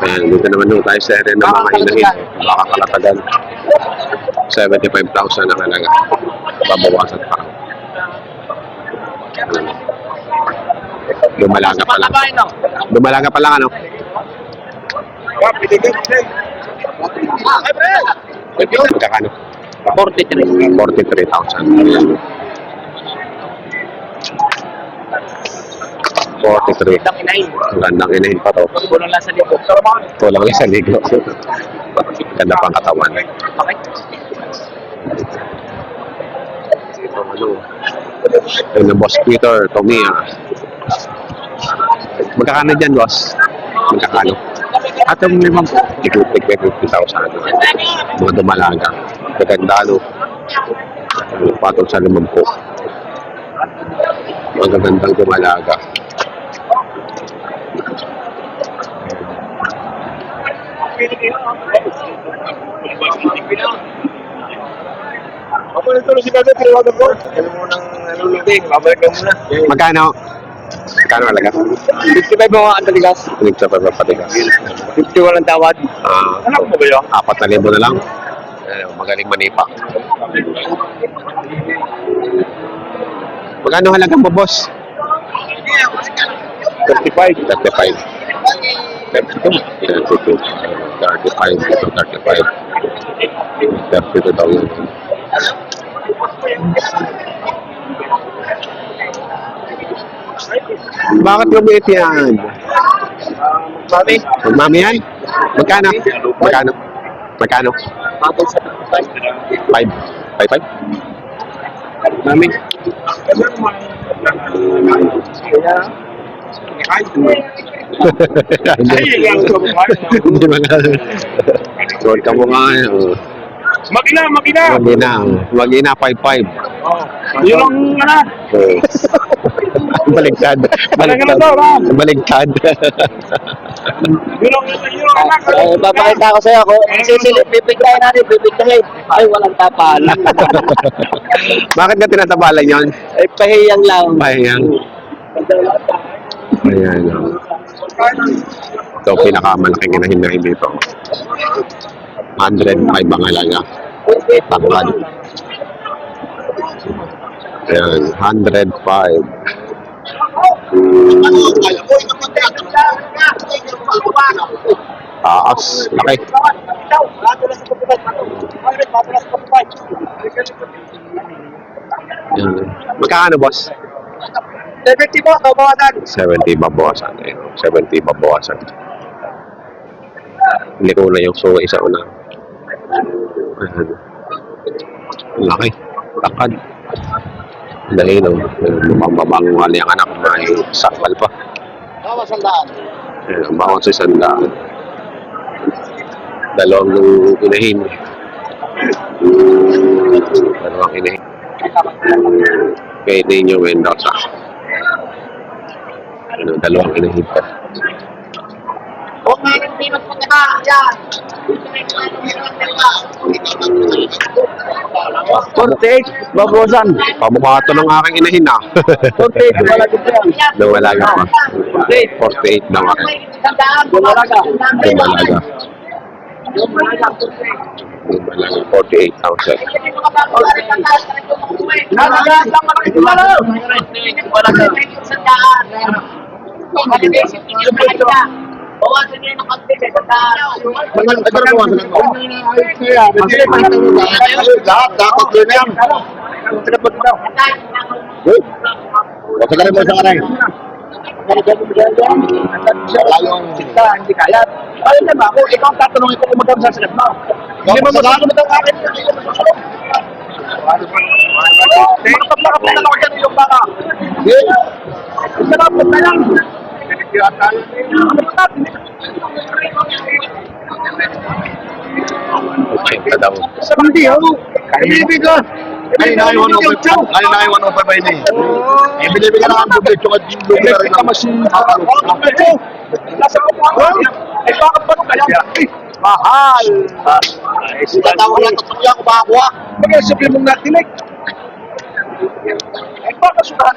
Ayan, dito naman nung tayo sa area ng mga inahin. Baka kalatagan. 75,000 ang halaga. Babawasan pa. Lumalaga pa lang. Lumalaga pa lang ano? Magkakano? 43. 43,000. 43. Ang inahin. Ang gandang inahin pa to. Kulang lang sa libo. Kulang lang sa ligo. Ganda pang katawan. Bakit? Ano. Ayun na boss Peter, Tomia. Magkakano dyan, boss? Magkakano? Atong limang po. Ikutik na 50,000. Mga dumalaga. Maganda, no? Ano, patong sa limang po. Mga gandang dumalaga. Ako nito si Kada, tinawagan ko. Ano mo nang nalulubing, babalik ka muna. Magkano? Magkano halaga? 55 mga antaligas. Kunig sa pagpapatigas. 50 walang tawad. Ah, Anak mo ba yun? apat na libo na lang. Eh, magaling manipa. Magkano halaga mo, boss? 35. 35. 32. 32. 35. Ito, 35. 32 daw yun. Bakit lumiit yan? Mami, Magmami yan? Magkano? Magkano? Magkano? Patong sa 5? 5? 5? Mami? Hindi ba nga? Suot ka mo nga. oh. Magina, magina! Mag-ina. Mag-ina 5-5. Yun ang ano. Oh. Baligtad. Baligtad. Baligtad. Yun ang, yun ang anak. Eh, papakita ko sa'yo ako. Sisilip, pipigtahin natin, pipigtahin. Ay, walang tapal. Bakit ka tinatabalan yon? Ay, pahiyang lang. Bayang. Ayan. Ito, pinakamalaking inahin dito. 105 ang halaga. Tangkad. Ayan, 105. Taas. Laki. Ayan. Magkano, boss? 70 po, kabawasan. 70 babawasan. Eh, 70 babawasan. Hindi ko na yung so isa una. Ayan. Laki. Takad. Dahil no, lumababang wali ang anak may sakal pa. Bawa sandaan. Ayan, ang bawat sa sandaan. Dalawang nung inahin. Dalawang inahin. Kay Nino Mendoza. Ano, dalawang inahin pa. Huwag na yung pinot mo ka. Yan. 48, babosan. Pamukha to ng aking inahin ah. 48, wala dito yan. Lumalaga pa. 48 lang ako. Lumalaga. Lumalaga. Lumalaga 48,000. Nalaga lang mga Lahat, dapat yun yan. Huwag ka rin mo sa kanay. Wala yung... Hindi kaya. Ayun na ba ako, ikaw ang tatanungin ko kung magkano sa salat mo. Hindi mo magkano mo akin. Makapag-lakap na lang ako dyan yung baka. Sarap na lang. Ochenta daw. Sa bandi, oh. Ibig ko. Ay, na yung 105. Ay, na yung 105 ba yun eh. Eh, binibigyan na ang tubig, tsaka lubi na rin ang Nasa ko. Ay, bakit ba kaya? Mahal. Tatawa lang ito niya kung makakuha. Mag-isipin mong natinig. Ay, baka sudahan.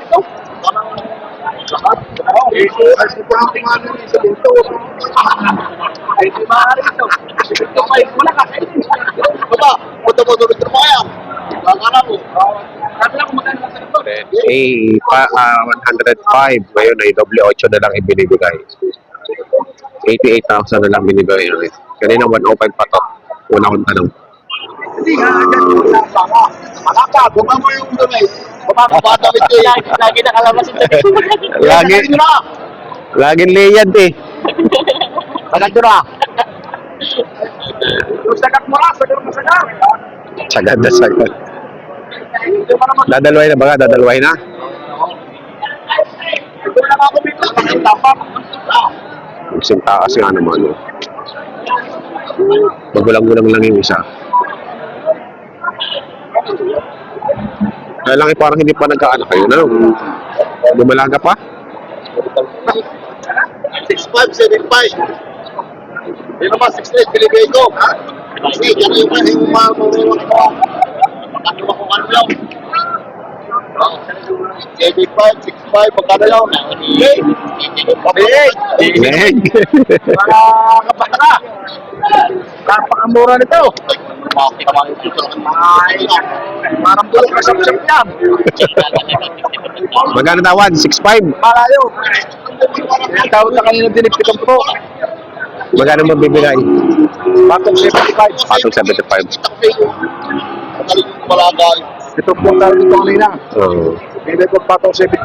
Eh, pa, ah, 105. Ngayon ay doble 8 na lang ibinibigay. 88,000 na lang binibigay. ulit. Kanina 105 pa to. Una kong tanong. Hindi nga. Baka, baba mo yung doon damit ko eh. Lagi nakalabas ito. Lagi, Lagi na. laging liyad eh. Sagad na. Yung sagat mo lang, sagat mo sagat. Sagad na sagad. Dadalaway na ba? Dadalaway na? Ito na ako dito. Magsinta kasi nga naman. Oh. Magulang-gulang lang yung isa. Kaya lang eh, parang hindi pa nagkaanak kayo na. Lumalaga pa? 6575. Hindi naman, 68, binibigay ko. Kasi, yan yung mga yung mga mga Ano ako ano lang. 85, 65, magkano? Okay. Okay. Leg! Mga kabata. Kapakamura nito. Parang bulok na siyam-siyam yan. Magkano tawan? 6'5"? Malayo. Tawag na kanina dinipitan ko. Magkano mo bibigay? Batong 75. Patong 75. Magaling yung malagay. Ito po tayo dito kanina. Oo. Hindi ko patong 75.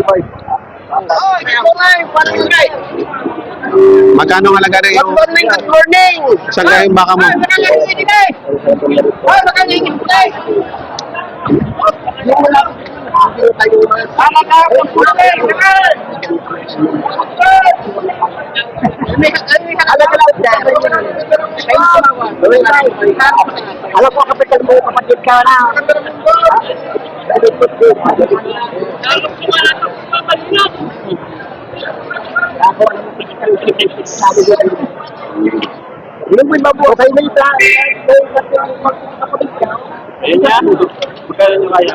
Ay, ito nga yung palagay. Magkano ang halaga na yung... morning, good morning. Saan nga yung baka mo? Ay, makangingin ko eh. Tama ka, good morning. Alam ko kapital mo kapatid ka na. Yung may mabuhay na ita. Ayun niya. Magkano nyo kaya?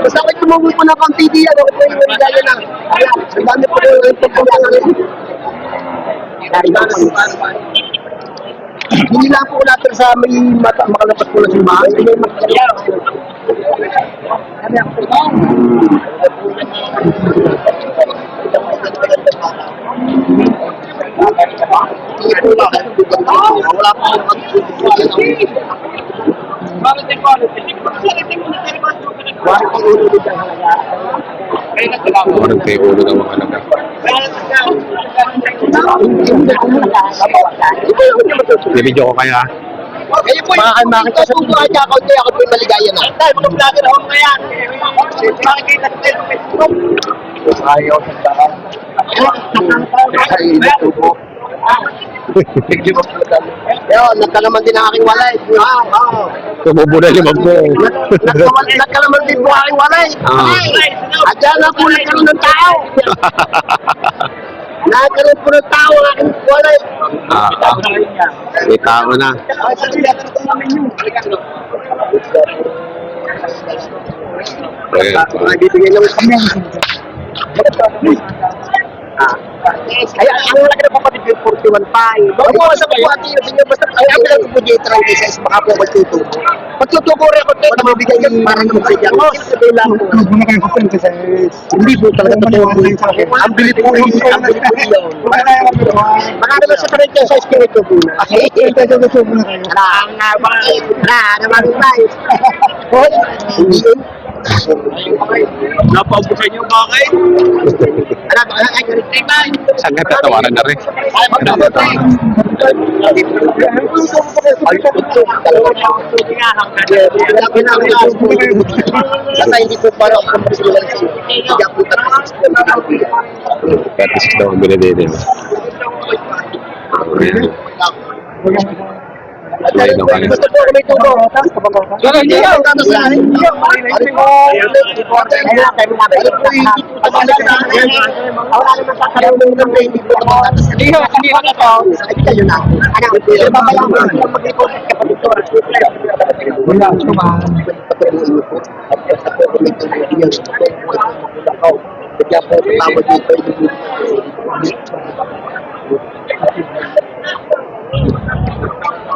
Basta ako'y tumungol po na pang TV, ano ko yung nilagay na. Ang dami po yung pagpunta Hindi lang po natin sa may mata, makalapat po na sa bahay. May makalapat. Wala po Quality, quality. Kaya na Nibidyo ko kaya. Kayo po yung makita sa tubo at ako hindi ako po yung maligaya na. Tayo, mga vlogger ako na yan. Makikita sa Facebook. Ayaw sa daan. Ay, tubo. Yo, nagkalaman din ang aking walay. Wow, wow. Tumubo na limang po. Nagkalaman din po ang aking walay. Ah. At dyan na po nagkaroon ng tao. Nagkaroon po ng tao ang aking walay. Ah, ah. May tao na. Ay, sa kami. Ay, ang laki ng kapatid yung 41 pa. Huwag mo sa mga ati yung sinyo, basta ay ang lang po lang sa baka po magtutubo. Magtutubo rin ako dito, mabigay yung parang naman sa. Oh, sabi lang po. Muna kayo kapente sa Hindi po talaga totoo po yun. Ang bilit po yun, ang bilit po yun. Wala na yung. Mga naman sa parang sa espiritu po na. Ito ito gusto muna kayo. Wala, ang nga Wala, naman tayo. Hoy, hindi yun. Napaubusan nyo bakit? Alam, ay, ay, ay, ay, Saan ka tatawaran na rin? ay, magkakatawa. Ay, ito, talaga. Basta hindi po para ako magsilang sa inyo. Hindi ako tapos. Pero is daw ang binili nila. Ayan. Ayun ang kanina. Gusto po may tubo. Pero hindi ako tapos na. Tulad ng kanina. Kaya po, tama dito,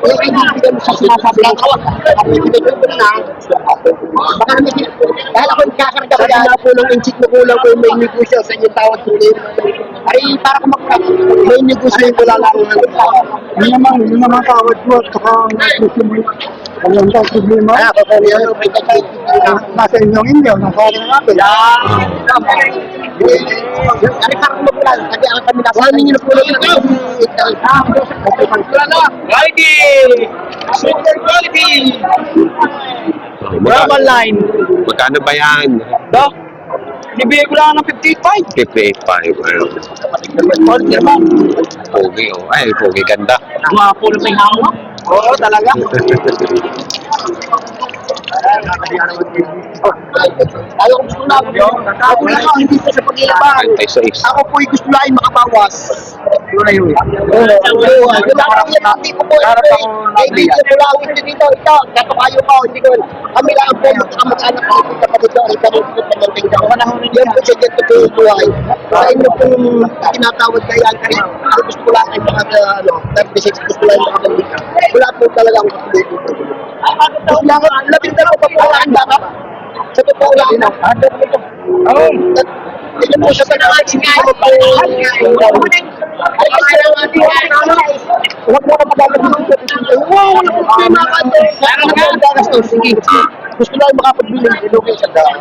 Okay, okay, okay. Hadi kayo nag-aalaw. Alam. Aman niyo na rin para kung Okay, okay. Dahil ako nagkakarga kaya na po ng inchik na kulang ko may negosyo sa inyong tawag ko Ay, para kung mag- may negosyo yung wala lang. Yun naman, yun naman tawad ko at saka Alam ka, problema. Kaya ako kaya tatay. Nasa inyong inyo, nasa akin natin. Ay, para kung mag-ulan, ang kami nasa amin yung kulang ito. Quality! Super quality! Magkano, line. magkano ba yan? Do? Ibigay ko lang ng 55. 55. Ayun. Quality naman. Pogi, oh. Ay, pogi ganda. Gwapo na may hawak. Oo, talaga. Ayaw ko gusto lang. Ako lang ako, hindi ko sa pag-iiban. 26. Ako po'y gusto lang makabawas. Oo, oo. Wala ko yan, hindi ko po. Kaibigan ko lang ito dito. Ito, dato kayo ko. Hindi ko. Kami lang po, magkamag-anak ko. Ito pa dito. Ito po, ito pa dito. Yan po siya dito po yung buhay. Sa inyo pong tinatawag kaya yan. Ako gusto ko lang ay mga, ano, 36 gusto lang yung makakabita. Wala po talaga akong kapatid. Tapos lang, labing dalawa pa po ang baka. Sa totoo lang. Oo. Ito po siya sa nakakasigayo ko. Ay, salamat din. Huwag mo na pagalag dito. Wow, wala ko kayo mga kante. Sana nga. Dagas to, sige. Gusto lang makapagbili ng ilogin sa daan.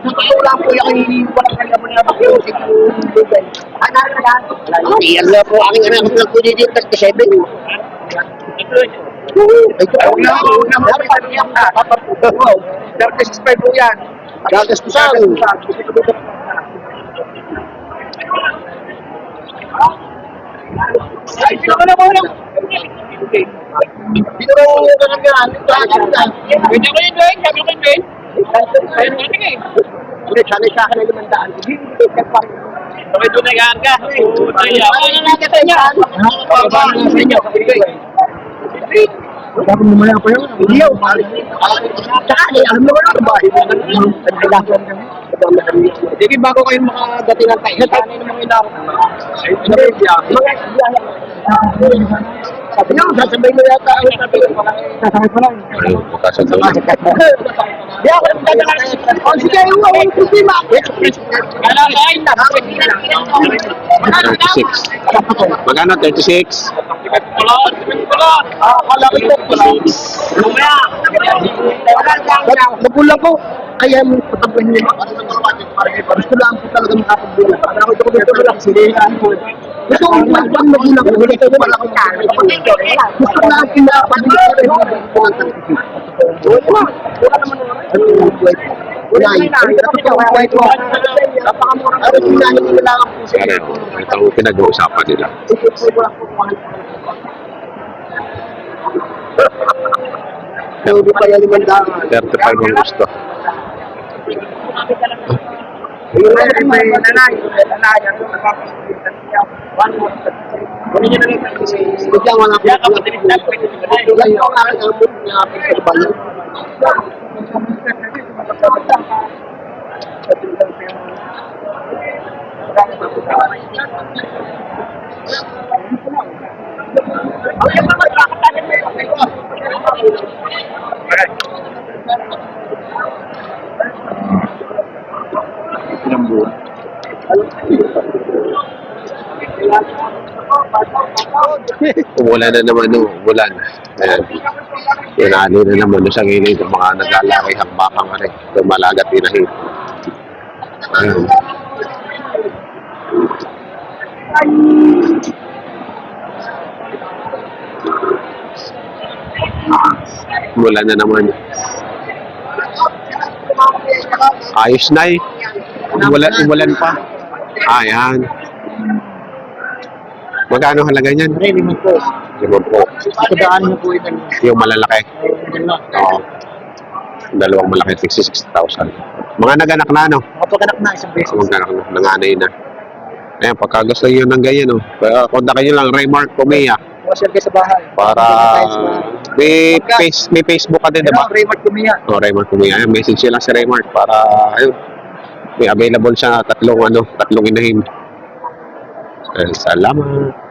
Totoo lang po yung walang kanya mo na makiusik. Anak na lang. Iyan na po aking anak. Nagpunidin 37. itu, na, una mo sa itu ka. Papatugaw. Darkest spell mo yan. Darkest spell. Ay, sino ka na mo lang? Sino ka mo lang ang gaan? Tragic na. Pwede ko yun, Dwayne. Sabi ko yun, Tapi itu negara. kah? Iya. Apa yang nanti tanya? Dapat mamaya pa yun. Hindi yun. Tsaka, eh, alam mo na ba? Sige, bago kayo makadating ng tayo, kayo na ako. Hindi, mga sabi niyo, sasabay mo yata. Sasakit pa lang. Ayun, magkasundo na. Hindi ako nagdadala. O sige, huwag ang problema. Ko ay na. 36. Magkano? 36? Ah, ko ito. Lumaya. Nagulang ko. Kaya mo patabahin niyo mga Gusto lang po talaga makapagbulan. Para ako ito ko dito lang. Sinihan ko. Gusto ko magpang magulang ko. Hindi ko pala ko Gusto lang pinapagbulan ko. Wala. Wala naman. Ko. Ano yung po oh. pinag-uusapan nila. Hindi pa yan limandaan. 35 ang gusto. Yung nanay, may nanay, may nanay, ano, napapagalitan niya. One more. Kunin niyo na lang kasi bigyan wala ko. Kaya kapatid na pwede ko na Yan yung aking abot niya sa bayan. Umulan na naman, no? Umulan. Ayan. Tinali na naman sa gilid ng mga naglalaki ang bakang ano, lumalagat inahin. Ayun. Umulan na naman. Ayos na eh. Umulan, umulan pa. Ayan. Magkano halaga niyan? Pre, limang po. Limang po. Sa daan mo po ito. Yung malalaki. Oo. Dalawang malaki, 66,000. Mga naganak na, ano? Kapag-anak na isang beses. Mga naganak na, nanganay na. Ayan, pagka gusto nyo ng ganyan, oh. Kaya kontakin nyo lang, Raymark Pumea. Masyal kayo sa bahay. Para may, face, may Facebook ka din, di ba? Diba? Raymond Kumia. O, Raymart Pumea. Ayan, message nyo lang si Raymart para, ayun, may available siya tatlong, ano, tatlong inahim. Eh, salamat.